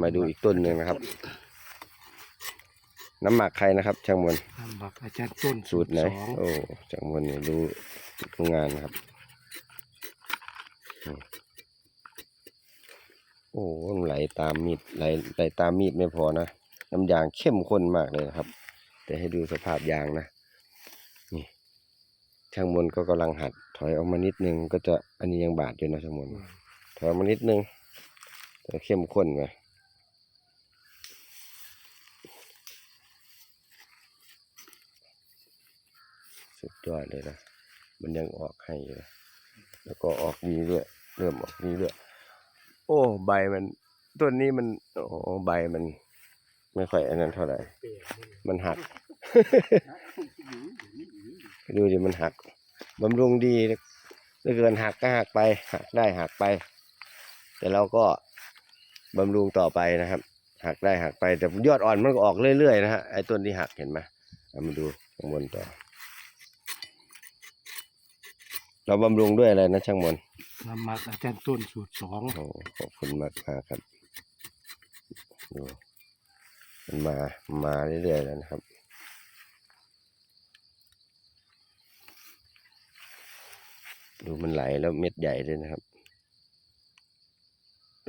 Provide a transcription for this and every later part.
มาดูอีกต้นหนึ่งนะครับ น้ำหมักใครนะครับช่างมวลน้ำหมักอาจารย์ต้นสูตรไหนสองโอ้ช่างมวลเนี่ยรู้รู้งานนะครับอืมโอ้มันไหลตามมีดไหลไหลตามมีดไม่พอนะน้ำยางเข้มข้นมากเลยนะครับ แต่ให้ดูสภาพยางนะนี่ช่างมวลก็กำลังหัด ถอยออกมานิดนึงก็จะอันนี้ยังบาดอยู่นะช่างมวลถอยออกมานิดนึงแต่เข้มข้นไง สุดยอดเลยนะ มันยังออกให้อยู่นะแล้วก็ออกดีด้วยเริ่มออกดีด้วย โอ้ใบมันต้นนี้มันโอ้ใบมัน ไม่ค่อยอันนั้นเท่าไหร่ มันหัก ดูดิมันหักบำรุงดีเหลือเกินหักก็หักไป หักได้หักไป แต่เราก็บำรุงต่อไปนะครับ หักได้หักไปแต่ยอดอ่อนมันก็ออกเรื่อยๆนะฮะไอ้ต้นที่หักเห็นไหมเอามาดูข้างบนต่อ เราบำรุงด้วยอะไรนะช่างมนน้ำหมักอาจารย์ต้นสูตรสองโอ้ขอบคุณมากมากครับดูมันมา มาเรื่อยๆแล้วนะครับ ดูมันไหลแล้วเม็ดใหญ่ด้วยนะครับ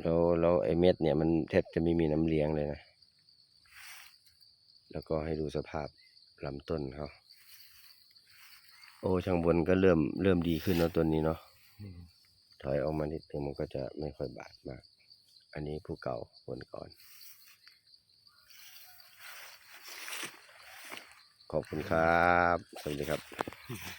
แล้วแล้วไอ้เม็ดเนี่ยมันแทบจะไม่มีน้ำเลี้ยงเลยนะ แล้วก็ให้ดูสภาพลำต้นเขา โอ้ช่างบนก็เริ่มเริ่มดีขึ้นเนาะตัวนี้เนาะถอยออกมานิดนึงมันก็จะไม่ค่อยบาดมาก อันนี้ผู้เก่าคนก่อน ขอบคุณครับ สวัสดีครับ